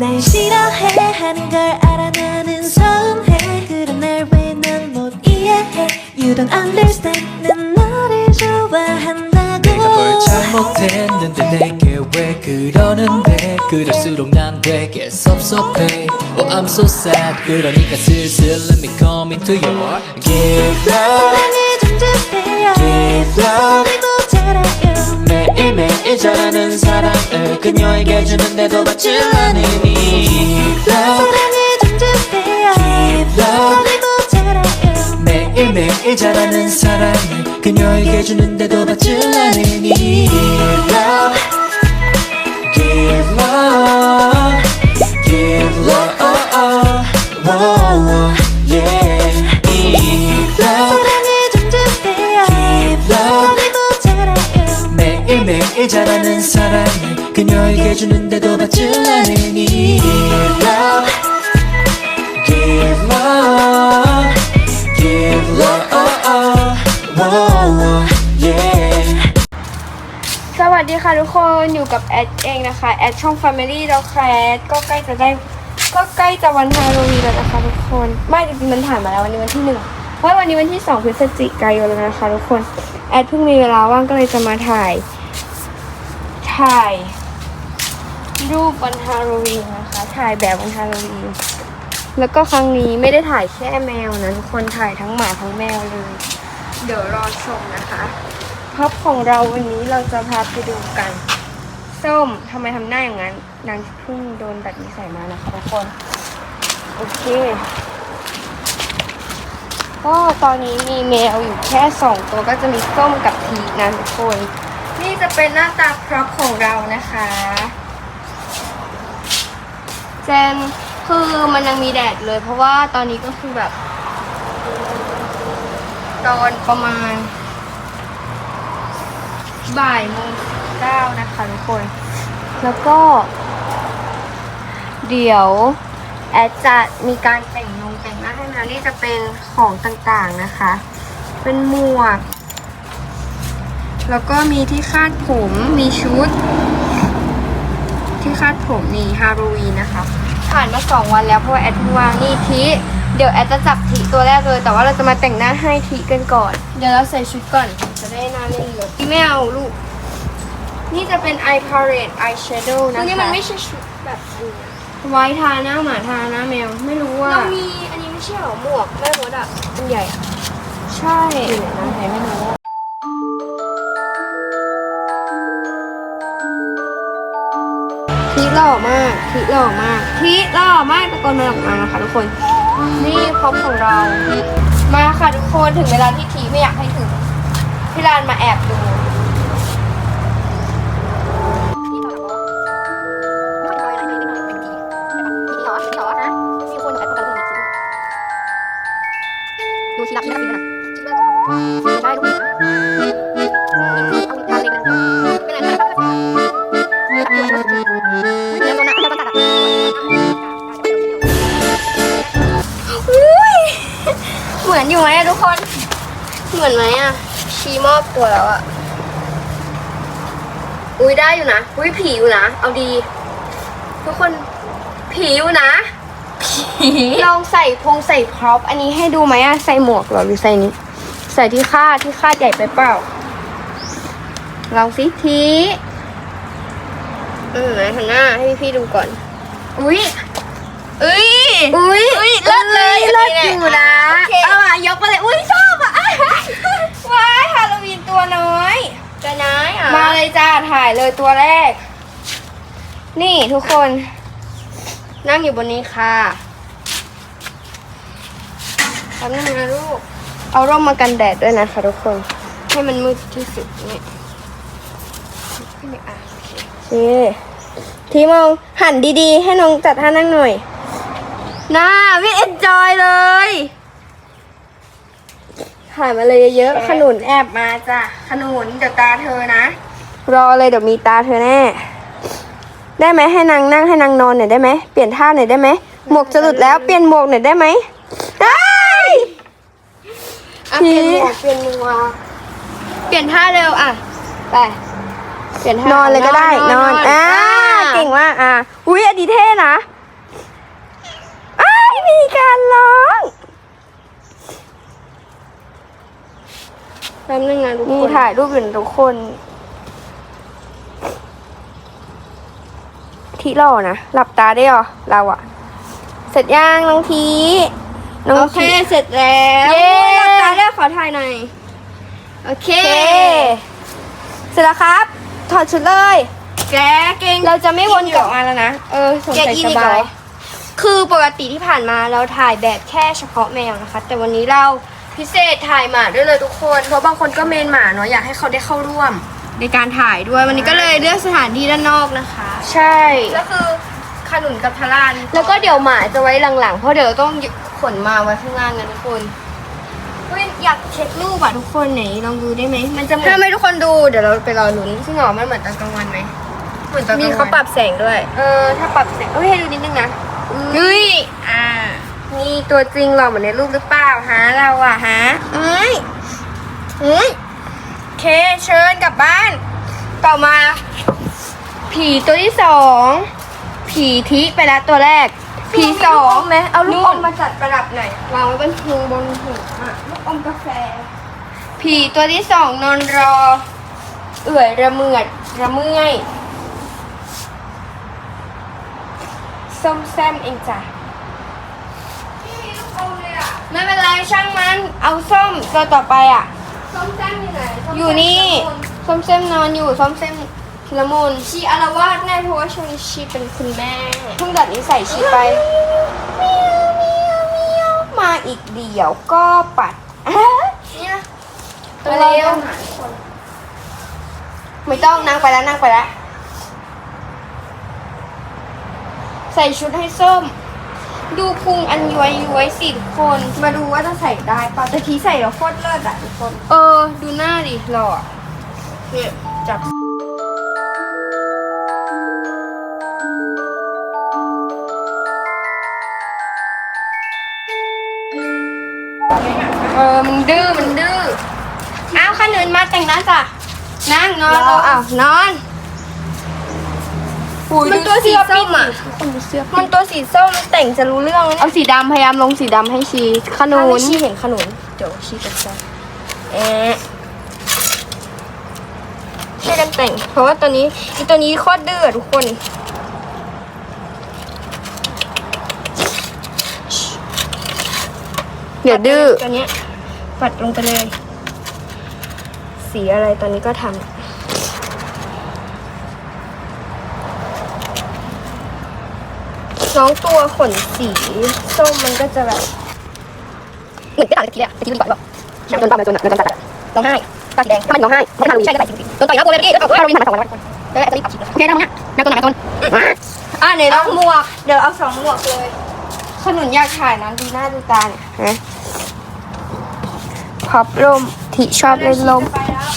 날 싫어해 하는 걸 알아 나는 서운해. 그런 날왜 난 못 이해해? You don't understand. 난 너를 좋아한다고. 내가 뭘 잘못했는데 내게 왜 그러는데? 그럴수록 난 되게 섭섭해. Oh I'm so sad. 그러니까 슬슬 let me come into your Give love. 사랑을 좀 주세요. Give love 잘하는 사랑을 그녀에게 주는데도 받질 않으니 love. Give love. 날 모자라요 매일매일 잘하는 사랑을 그녀에게 주는데도 받질 않으니 Give love. Give love 매일매일 잘하는 사랑을 그녀에게 주는데도 받질 않으니 Give love Give love Give love Whoa, yeah สวัสดีค่ะทุกคนอยู่กับแอดเองนะคะ แอดช่อง Family แล้วแคสก็ใกล้จะได้ ก็ใกล้จะวันฮาโลวีนแล้วนะคะทุกคน ไม่จริงๆมันผ่านมาแล้ววันนี้วันที่หนึ่งเพราะวันนี้วันที่สองพฤศจิกายนแล้วนะคะทุกคน แอดเพิ่งมีเวลาว่างก็เลยจะมาถ่าย ถ่าย รูปวันฮาโลวีนนะคะ ถ่ายแบบวันฮาโลวีน แล้วก็ครั้งนี้ไม่ได้ถ่ายแค่แมวนะทุกคนถ่ายทั้งหมาทั้งแมวเลย เดี๋ยวรอชมนะคะพ็อปของเราวันนี้เราจะพาไปดูกัน ส้มทำไมทำหน้าอย่างนั้น นางเพิ่งโดนตัดนิสัยมานะคะทุกคน โอเค ก็ตอนนี้มีแมวอยู่แค่สองตัวก็จะมีส้มกับทีนะทุกคน นี่จะเป็นหน้าตาพร็อพของเรานะคะ เจนคือมันยังมีแดดเลย เพราะว่าตอนนี้ก็คือแบบ ตอนประมาณ บ่ายโมงเก้านะคะทุกคน แล้วก็ เดี๋ยวแอดจะมีการแต่งนงแต่งหน้าให้แมวนี่จะเป็นของต่างๆนะคะ เป็นหมวก แล้วก็มีที่คาดผมมีชุด ที่คาดผมมีฮาโลวีนนะคะ ผ่านมาสองวันแล้วเพราะว่าแอดเพิ่งวางนี่ทีเดี๋ยวแอดจะจับทีตัวแรกเลย แต่ว่าเราจะมาแต่งหน้าให้ทีกันก่อน เดี๋ยวเราใส่ชุดก่อน จะได้หน้าเล่นเลยพี่ไม่เอาลูก นี่จะเป็น eye palette eye shadow นะคะนี่มันไม่ใช่ชุดแบบอันนี้ไว้ทาหน้าหมาทาหน้าแมวไม่รู้ว่าเรามีอันนี้ไม่ใช่หรอหมวกแม่มดอะอันใหญ่อะใช่นะไหนไม่รู้ ทีหล่อมากพีหล่อมากพีหล่อมากตะโกนมาออกมานะคะทุกคน นี่พร็อพของเรา มาค่ะทุกคนถึงเวลาที่พีไม่อยากให้ถึงพี่ลานมาแอบดู อนไหมอะชีมอบตัวแล้วอะอุ้ยได้อยู่นะ อุ้ยผีอยู่นะ เอาดี ทุกคนผีอยู่นะลองใส่พงใส่พร็อพอันนี้ให้ดูไหมอะใส่หมวกเหรอหรือใส่นี้ ใส่ที่คาดที่คาดใหญ่ไปเปล่า ลองสิทีเออไหนทำหน้าให้พี่ๆดูก่อนอุ้ยอุ้ยอุ้ยอุ้ยเลิศเลยเลิศอยู่นะเอาอะยกมาเลย อุ้ยชอบอะ ว้ายฮาโลวีนตัวน้อย จะน้อยอะ มาเลยจ้า ถ่ายเลยตัวแรก นี่ทุกคน นั่งอยู่บนนี้ค่ะทำนึงนะลูก เอาร่มมากันแดดด้วยนะคะทุกคน ให้มันมืดที่สุดนี่โอเคทีมองหันดีๆ ให้น้องจัดท่านั่งหน่อยน่าไม่เอ็นจอยเลยถ่ายมาเลยเยอะๆขนุนแอบมาจ้ะ ขนุนเดี๋ยวตาเธอนะ รอเลยเดี๋ยวมีตาเธอแน่ ได้ไหมให้นางนั่งให้นางนอนหน่อยได้ไหมเปลี่ยนท่าหน่อยได้ไหมหมวกจะหลุดแล้วเปลี่ยนหมวกหน่อยได้ไหมได้เปลี่ยนหมวกเปลี่ยนหมวกเปลี่ยนท่าเร็วอะไปเปลี่ยนท่านอนเลยก็ได้นอนอ่าเก่งมากอะอุ้ยอันนี้เท่นะเมีการร้องแป๊บนึงนะทุกคนนี่ถ่ายรูปอยู่นะทุกคน ทีหล่อนะ หลับตาได้เหรอ เราอะเสร็จยังน้องทีน้องโอเคทีเสร็จแล้วเย้หลับตาได้ขอถ่ายหน่อยโอเคโอเค เสร็จแล้วครับ ถอดชุดเลย แกเก่งเราจะไม่วนกลับมาแล้วนะ เออสงแกะสัยอีกสเหรบายอคือปกติที่ผ่านมาเราถ่ายแบบแค่เฉพาะแมวนะคะ แต่วันนี้เราพิเศษถ่ายหมาด้วยเลยทุกคน เพราะบางคนก็เมนหมาเนาะอยากให้เขาได้เข้าร่วม ในการถ่ายด้วยวันนี้ก็เลยเลือกสถานที่ด้านนอกนะคะ ใช่ ก็คือขนุนกับทารานแล้วก็เดี๋ยวหมาจะไว้หลังๆ เพราะเดี๋ยวเราต้องขนมาไว้ข้างล่างกันทุกคนเฮ้ยอยากเช็ครูปอะทุกคนไหนลองดูได้ไหมมันจะเหมือนถ้าไม่ทุกคนดูเดี๋ยวเราไปรอลุ้นจริงเหรอมันเหมือนตอนกลางวันไหมเหมือนตอนกลางมีวันเขาปรับแสงด้วย เออถ้าปรับแสงเอ้ยให้ดูนิดนึงนะอืมเฮ้ยอ่านี่ตัวจริงหล่อเหมือนในรูปหรือเปล่าฮะเราอะฮะเอ้ยเอ้ยโอ เค เชิญกลับบ้าน ต่อมา ผีตัวที่สอง ผีทิไปแล้วตัวแรก ผีสองไหมเอาลูกอมมาจัดประดับหน่อยวางไว้บนหูบนหูอะลูกอมกาแฟ ผีตัวที่สองนอนรอ เอื่อยระเมือดระเมื่อยส้มแซมเองจ้ะไม่เป็นไรช่างมัน เอาส้มตัวต่อไปอะ ส้มแซมอยู่ไหนส้มแซมอยู่นี่ส้มเส้มนอนอยู่ส้มเส้มพิละมุนชีอารวาสแน่เพราะว่าช่วงนี้ชีเป็นคุณแม่เพิ่งดัดนิสัยชีไปมาอีกเดี๋ยวก็ปัดอะเนี่ยตัวเร็วไม่ต้องนั่งไปแล้วนั่งไปแล้วใส่ชุดให้ส้ม ดูพุงอันย้วยย้วยสิทุกคน มาดูว่าจะใส่ได้ป่ะแต่ทีใส่แล้วโคตรเลิศอะทุกคน เออ ดูหน้าดิหล่ออะเนี่ยจับเออมึงดื้อมันดื้ออ้าวขนุนมาแต่งหน้าจ้ะนั่งนอนรอรออ้าวนอน อุ้ยมันดูตัวสีเสื้อส้ปิ้มนอะคนดูเสื้อปิ้นมันตัวสีส้มมันแต่งจะรู้เรื่องไหมเอาสีดำพยายามลงสีดำให้ชีขนุถ้าไม่นชีเห็นขนุนเดี๋ยวชีจะใจเอ๊ะช่วยกันแต่ง เพราะว่าตัวนี้อีตัวนี้โคตรดื้ออะทุกคนเดี๋ยวดื้อตัวเนี้ยปัดลงไปเลย สีอะไรตอนนี้ก็ทำ น้องตัวขนสีส้มมันก็จะแบบเหมือนกระดาษตะกี้เลยอะตะกี้มันต่อยแบบโดนปั๊มโดนโดนตัดอะร้องไห้ตาสีแดงถ้ามันร้องไห้ไม่ทำรู้ใช่ก็ใส่สีโดนต่อยแล้วตัวเลยพี่แล้วเราวิ่งผ่านมาสองวันแล้วจะรีบปัดฉีดโอเคได้มั้งเนี่ยแล้วตัวไหนตัวอะไหนลองหมวก เดี๋ยวเอาสองหมวกเลยขนุนอยากถ่ายนะดูหน้าดูตาเนี่ยฮะพับลมที่ชอบเล่นลมไปแล้ว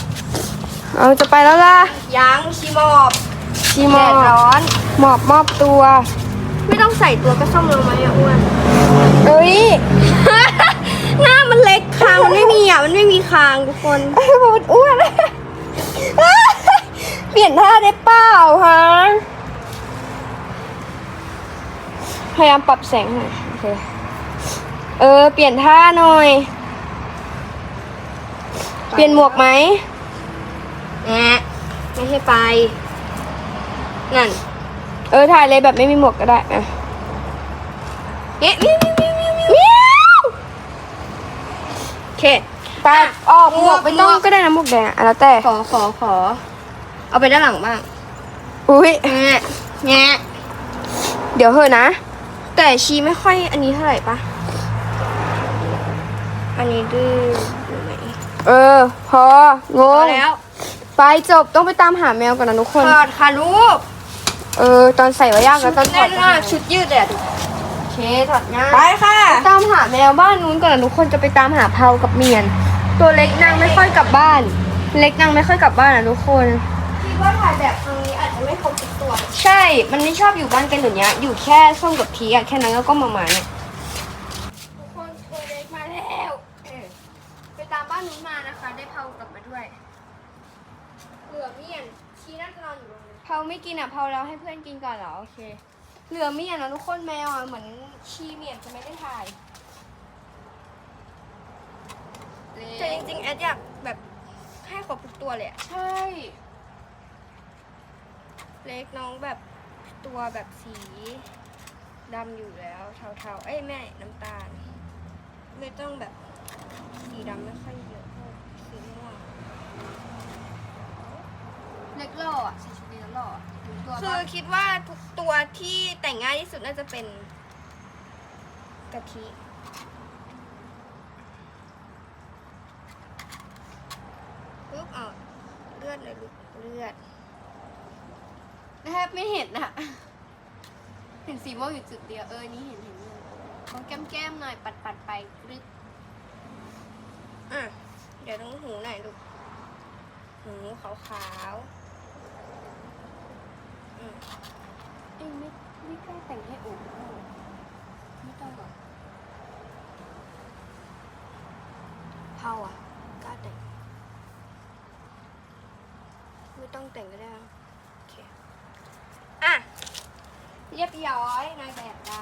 เอาจะไปแล้วล่ะยังชีมอบชีมอแดดร้อน หมอบมอบตัว ไม่ต้องใส่ตัวก็ส้มลงไหมอะอ้วนเอ้ย หน้ามันเล็กคางมันไม่มีอะมันไม่มีคางทุกคนมันอ้วนเปลี่ยนท่าได้เปล่าฮะพยายามปรับแสงหน่อยโอเคเออ เปลี่ยนท่าหน่อย เปลี่ยนหมวกไหมแอะไม่ให้ไป นั่น เออถ่ายเลยแบบไม่มีหมวกก็ได้อะเอ๊ะมิวมิวมิวมิวมิวเมียวโอเคไปออกหมวกไม่ต้องก็ได้นะหมวกแดงอะแล้วแต่ขอขอขอ เอาไปด้านหลังบ้างอุ้ยแงะแงะเดี๋ยวเหอะนะ แต่ชีไม่ค่อยอันนี้เท่าไหร่ปะอันนี้ดื้ออยู่ไหนเออ พองพองแล้ว ไปจบต้องไปตามหาแมวก่อนนะทุกคนถอดค่ะลูก เออ ตอนใส่ว่ายากแล้วตอนถอแน่ดนมากชุดยืดเลยอะโอเคถอดง่ายไปค่ะ ตามหาแมวบ้านนู้นก่อนนะทุกคนจะไปตามหาเพากับเมียน ตัวเล็กนางไม่ค่อยกลับบ้าน เล็กนางไม่ค่อยกลับบ้านนะทุกคนคิดว่าถ่ายแบบครั้งนี้อาจจะไม่ครบทุกตัว ใช่ มันไม่ชอบอยู่บ้านกันอย่างเนี้ย อยู่แค่ส้มกับพีอะแค่นั้นแล้วก็มาหมาเนี่ย ทุกคนตัวเล็กมาแล้วเออ ไปตามบ้านนู้นมานะคะ ได้เพากลับมาด้วยเหลือเมียนชีน่าจะนอนอยู่โรงเรียนเพา ไม่กินอะเพาเราให้เพื่อนกินก่อนเหรอโอเค เหลือเมียนะทุกคนแมวอะเหมือนชีเมียนจะไม่ได้ถ่ายแต่จริงๆแอดอยากแบบให้ครบทุกตัวเลยอะใช่ เล็กน้องแบบตัวแบบสีดำอยู่แล้วเทาๆ เอ้ยแม่น้ำตาล ไม่ต้องแบบสีดำไม่ค่อยเยอะเท่าสีม่วงเล็กหล่ออะใส่ชุ คือปะคิดว่าทุกตัวที่แต่งง่ายที่สุดน่าจะเป็นกะทิปึ๊บเอาเลือดเลยลูกเลือดแทบไม่เห็นอะเห็นสีม่วงอยู่จุดเดียว เออ นี่เห็นเห็นเลยต้องแก้มๆหน่อย ปัดปัดๆไปกรึ๊ดอะ เดี๋ยวต้องหูหน่อยลูก หูขาวๆอืม เอ้ยไม่ไม่กล้าแต่งให้โอ๋ไม่ต้องหรอกเผาอะกล้าแต่ง ไม่ต้องแต่งก็ได้โอเคอะเรียบร้อยนายแบบเรา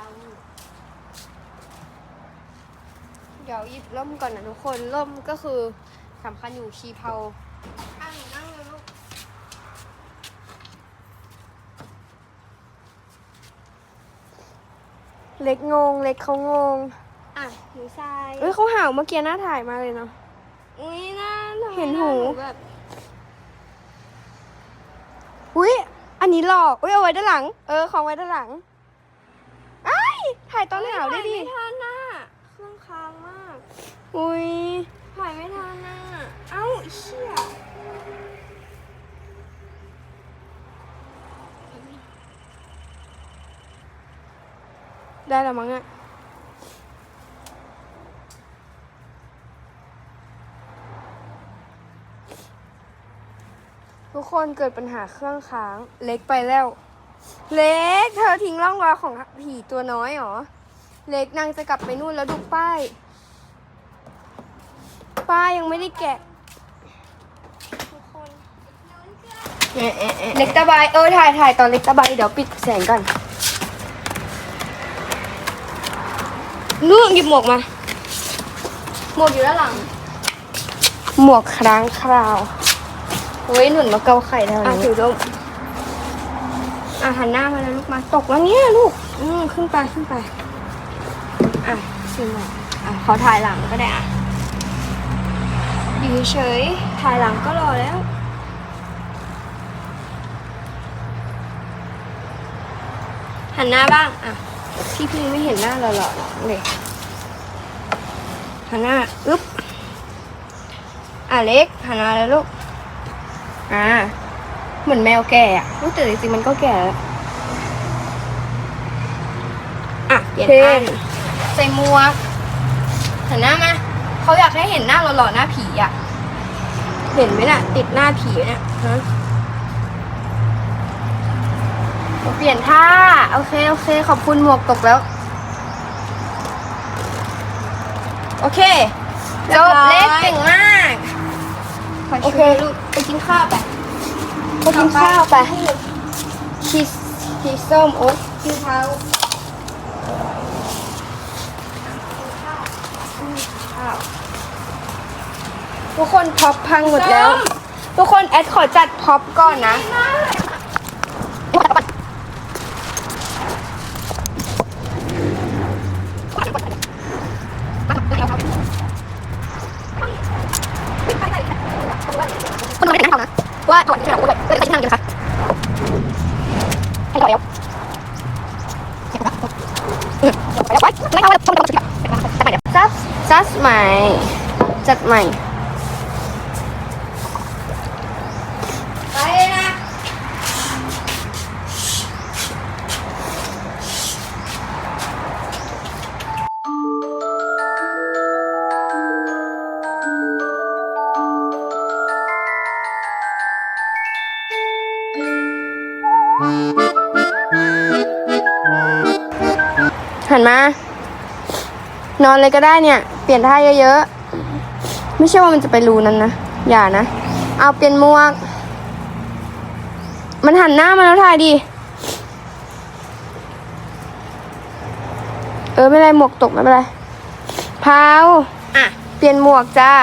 เดี๋ยวหยิบร่มก่อนนะทุกคนร่มก็คือสำคัญอยู่ชีเผาอะหนูนั่งเลยลูก เล็กงง เล็กเขางงอะหนูทรายเอ้ยเขาห่าวเมื่อกี้น่าถ่ายมากเลยเนาะ อุ้ยน่าทำไมเห็นหูาแบบอุ้ยอันนี้หลอกอุ้ยเอาไว้ด้านหลัง เออของไว้ด้านหลังไอ้ายถ่ายตอนหาวได้ดิ ถ่ายไม่ทันน่ะเครื่องค้างมากอุ้ยถ่ายไม่ทันน่ะเอ้าเชี่ย ได้แล้วมั้งอะทุกคนเกิดปัญหาเครื่องค้าง เล็กไปแล้ว เล็ก เธอทิ้งร่องรอยของผีตัวน้อยเหรอ เล็กนางจะกลับไปนู่นแล้วดูป้าย ป้ายยังไม่ได้แกะทุกคนเล็กตะบายเออถ่ายถ่ายตอนเล็กตะบายเดี๋ยวปิดแสงก่อน นู่นหยิบหมวกมา หมวกอยู่ด้านหลัง หมวกครั้างคราวเฮ้ยหนุนมาเกาไข่แถวอะนี้ถือร่มอะหันหน้ามาแล้วลูกมาตกแล้วเนี่ยลูก อืมขึ้นไปขึ้นไป อะขึ้นมาอะเขาถ่ายหลังก็ได้อะอยู่เฉยๆถ่ายหลังก็รอแล้วหันหน้าบ้าง อะ ที่พี่ไม่เห็นหน้าเราหรอกเลยหันหน้าอึ๊บอะเล็กหันมาแล้วลูกอ่าเหมือนแมวแก่อะรู้แต่จริงๆมันก็แก่แล้วอะเปลี่ยนอันใส่หมวกหันหน้ามาเขาอยากให้เห็นหน้าหล่อๆหน้าผีอะเห็นไหมน่ะ ติดหน้าผีเนี่ยฮะ เปลี่ยนท่า โอเค โอเค ขอบคุณหมวกตกแล้ว โอเคจบเล็กเก่งมากโอเคลูกไปกินข้าวไปไปกินข้าวไปชีสชีสส้มโอ๊ตกินข้าวข้าวทุกคนพ็อปพังหมดแล้ว ทุกคนแอดขอจัดพ็อปก่อนนะ คนนอนไม่ได้นั่งเขานะว่าถอดที่เราพูดแบบเออจะชิ้นนั่งอยู่นะคะให้ถอดแล้วเออแล้วไว้ไม่เอาแล้วต้องต้องจะไปเดี๋ยว ซัสซัสใหม่ จัดใหม่ไปเลยนะหันมา นอนเลยก็ได้เนี่ย เปลี่ยนท่าเยอะๆ ไม่ใช่ว่ามันจะไปรูนั้นนะ อย่านะ เอาเปลี่ยนหมวก มันหันหน้ามาแล้วถ่ายดิ เออไม่เป็นไรหมวกตกไม่เป็นไรพาวอะ เปลี่ยนหมวกจ้า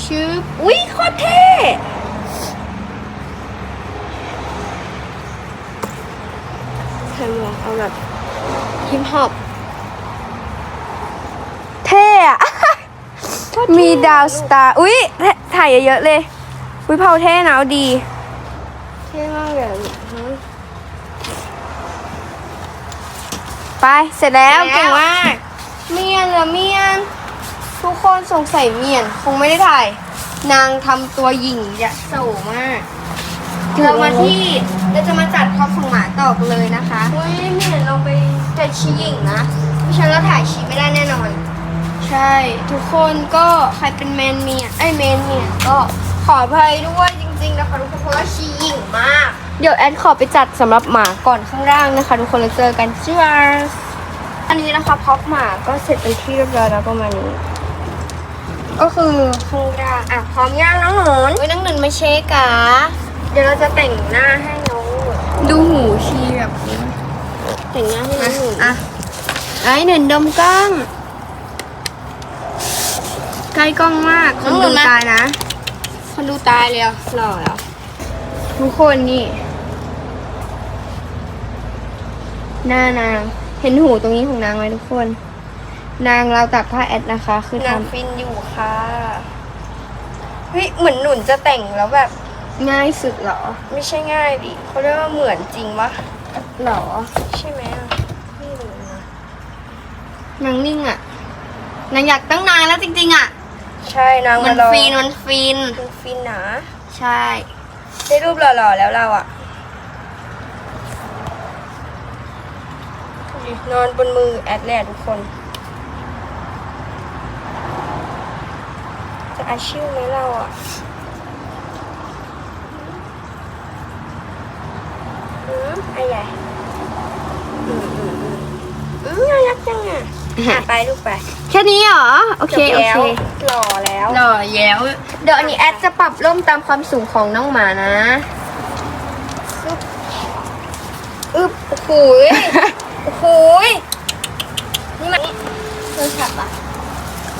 ชืบอุ้ยโคตรเท่ใส่หมวกเอาแบบฮิปฮอป เท่อะ มีดาวสตาร์ อุ้ยถ่ายเยอะๆเลย อุ้ยเผาเท่นะเอาดี เท่มากเลยอะไป เสร็จแล้วแล้ว เก่งมาก เมียนเหรอเมียน ทุกคนสงสัยเมียน คงไม่ได้ถ่าย นางทำตัวหญิงยะโสมาก เรามาที่เราจะมาจัดท็อปของหมาต่อกันเลยนะคะเฮ้ยเมียนเราไปแต่ชีหญิงนะไม่ฉันเราถ่ายชีไม่ได้แน่นอน ใช่ ทุกคนก็ใครเป็นแมนเมียไอยเมนเมียก็ขออภัยด้วยจริงๆนะคะทุกคนเพราะว่าชีหญิงมาก เดี๋ยวแอดขอไปจัดสำหรับหมาก่อนข้างล่างนะคะ ทุกคนแล้วเจอกันจ้าอันนี้นะคะพ็อปหมาก็เสร็จเป็นที่เรียบร้อยแล้วประมาณนี้ ก็คือข้างล่างอะพร้อมย่างน้องหนุนเฮ้ยน้องหนุนไม่เช็คอะเดี๋ยวเราจะแต่งหน้าให้น้องหนุนดูหูชีแบบนี้แต่งหน้าให้น้องหนุนอะไอ้หนุนดมกล้อง กล้กล้องมาก คนดูตายนะ คนดูตายเลยอะหล่อแล้วทุกคนนี่ หน้านาง เห็นหูตรงนี้ของนางไหมทุกคน นางเราวตักผ้าแอดนะคะ คือนางทำฟินอยู่ค่ะเฮ้ยเหมือนหนุนจะแต่งแล้วแบบง่ายสุดเหรอไม่ใช่ง่ายดิเขาเรียกว่าเหมือนจริงวะเหรอ ใช่ไหมอะไม่รู้นะนางนิ่งอะนางอยากตั้งนานแล้วจริงๆอะ ใช่นางมันรอฟินมันฟิน มันฟินนะใช่ ได้รูปหล่อๆแล้วเราอะนอนบนมือแอดแลทุกคน จะอาชิวไหมเราอะอืมไอ้ใหญ่อืมอืมอืมอืมน่ารักจังอะ อะไปลูกไปแค่นี้เหรอ โอเค จบโอแล้วเค หล่อแล้ว หล่อแย้ว เดี๋ยวอันนี้แอดจะปรับร่มตามความสูงของน้องหมานะอึบโอ้โหยโอ้โหยนี่มันโทรศัพท์อะ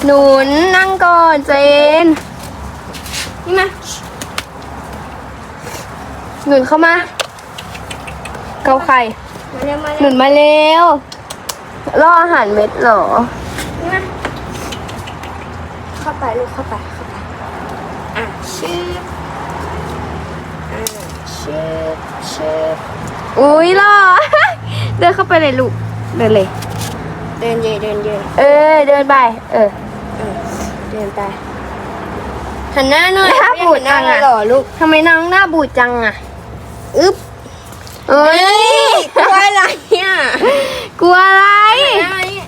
หนุนนั่งก่อนเจน นี่มา หนุนเข้ามา เกาไข่ มาเร็วมาหเร็นุวนมาเร็ว ล่ออาหารเม็ดเหรอนี่มาเข้าไปลูกเข้าไปเข้าไป อะชืบอะชืบชืบอุ้ยล่อ เดินเข้าไปเลยลูก เดินเลย เดินเยเดินเยเออ เดินไป เออเดินไปหันหน้าหน่อยหน้าบูดจังอะหล่อลูก ทำไมน้องหน้าบูดจังอะ อึ๊บ เอ้ยกลัวอะไรอะกลัวอะไรหน้านี่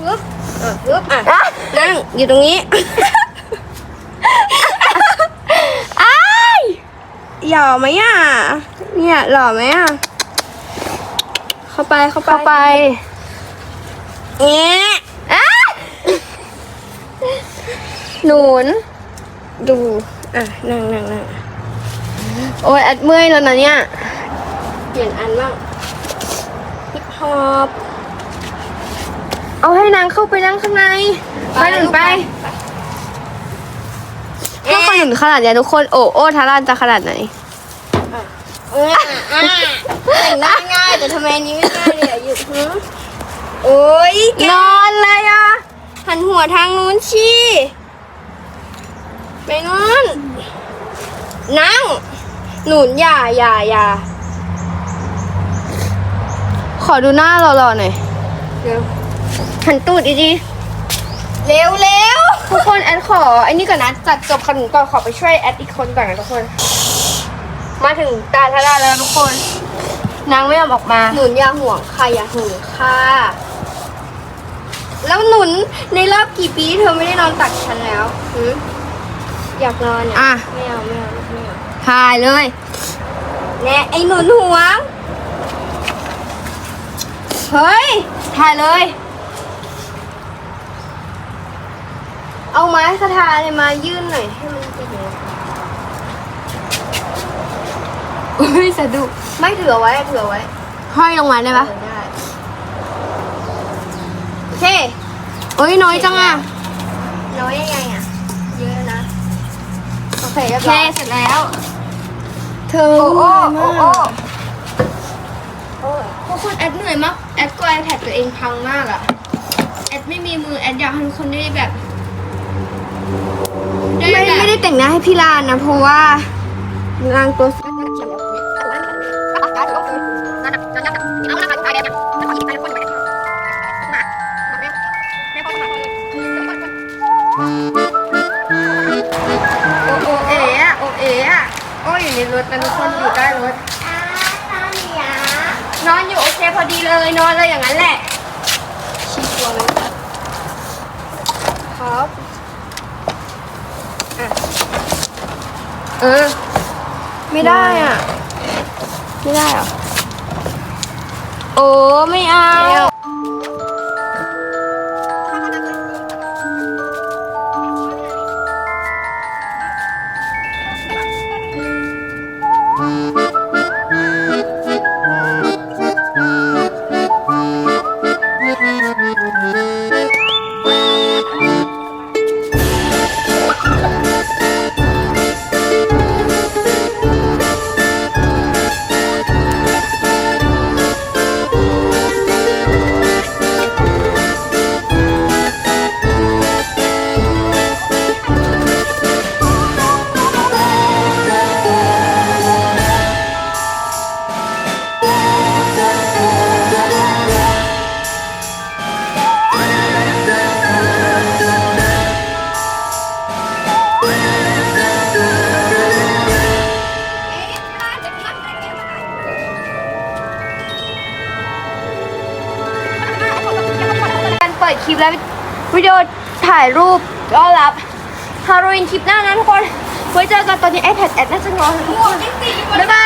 ปึ๊บอะปึ๊บอะอะนั่งอยู่ตรงนี้อ้ายหล่อไหมอะเนี่ยหล่อไหมอะเข้าไปเข้าไปเข้าไปเงี้ยอะหนุนดู อะ นั่งนั่งนั่งโอ้ยแอดเมื่อยแล้วนะเนี่ยเปลี่ยนอันบ้างฮิปฮอปเอาให้นางเข้าไปนั่งข้างใน ไปหนุนไปถ้าคนหนุนขนาดเนี้ยทุกคน โอ้โอ้ทารานจะขนาดไหนเอออะแต่งหน้าง่ายแต่ทำไมอันนี้ไม่ง่ายเลยอะหยุดฮึโอ้ยแกนอนเลยอะหันหัวทางนู้นชีไปนู้นนั่ง หนุนอย่าอย่าอย่า ขอดูหน้าหล่อๆหน่อยเร็วหันตูดดีเร็วเร็วๆทุกคนแอดขอไอ้นี่ก่อนนะจัดจบขนมก่อนขอไปช่วยแอดอีกคนก่อนนะทุกคน มาถึงตาทาราแล้วทุกคน นางไม่ยอมออกมาหนุนอย่าห่วงค่ะอย่าห่วงค่ะ แล้วหนุนในรอบกี่ปีเธอไม่ได้นอนตักฉันแล้วหืออยากนอนเนี่ยอะ ไม่เอาไม่เอาไม่เอาถ่ายเลย แน่ไอ้หนุนห่วง เฮ้ย ถ่ายเลย เอาไม้คาทาเลยมายื่นหน่อยให้มันติดอย่างนี้อุ้ยสะดุกไม่ถือเอาไว้ถือเอาไว้ห้อยลงมาได้ปะเออได้เค เอ้ยน้อยจังอะน้อยยังไงอะ เยอะนะ โอเคเรียบโอเคร้อย เสร็จแล้ว เธอโอ้โอ้โอ้โอ้โอ้ทุกคนแอดเหนื่อยมาก แอดกลัว iPad ตัวเองพังมากอะแอดไม่มีมือแอดอยากให้ทุกคนได้แบบได้ไม่แบบ ไม่ได้แต่งหน้าให้พี่ลานนะ เพราะว่านางตัวสโอโอเอ๋อะโอเอ๋อะก็อยู่ในรถนะทุกคนอยู่ใต้รถ นอนอยู่โอเคพอดีเลยนอนเลยอย่างนั้นแหละชีตัวเลยครับเออ ไม่ได้อะ ไม่ได้เหรอโอ้ไม่เอา วีนคลิปหน้านะทุกคน ไว้เจอกันตอนนี้ iPad แอดน่าจะงอนทุกคนบ๊ายบาย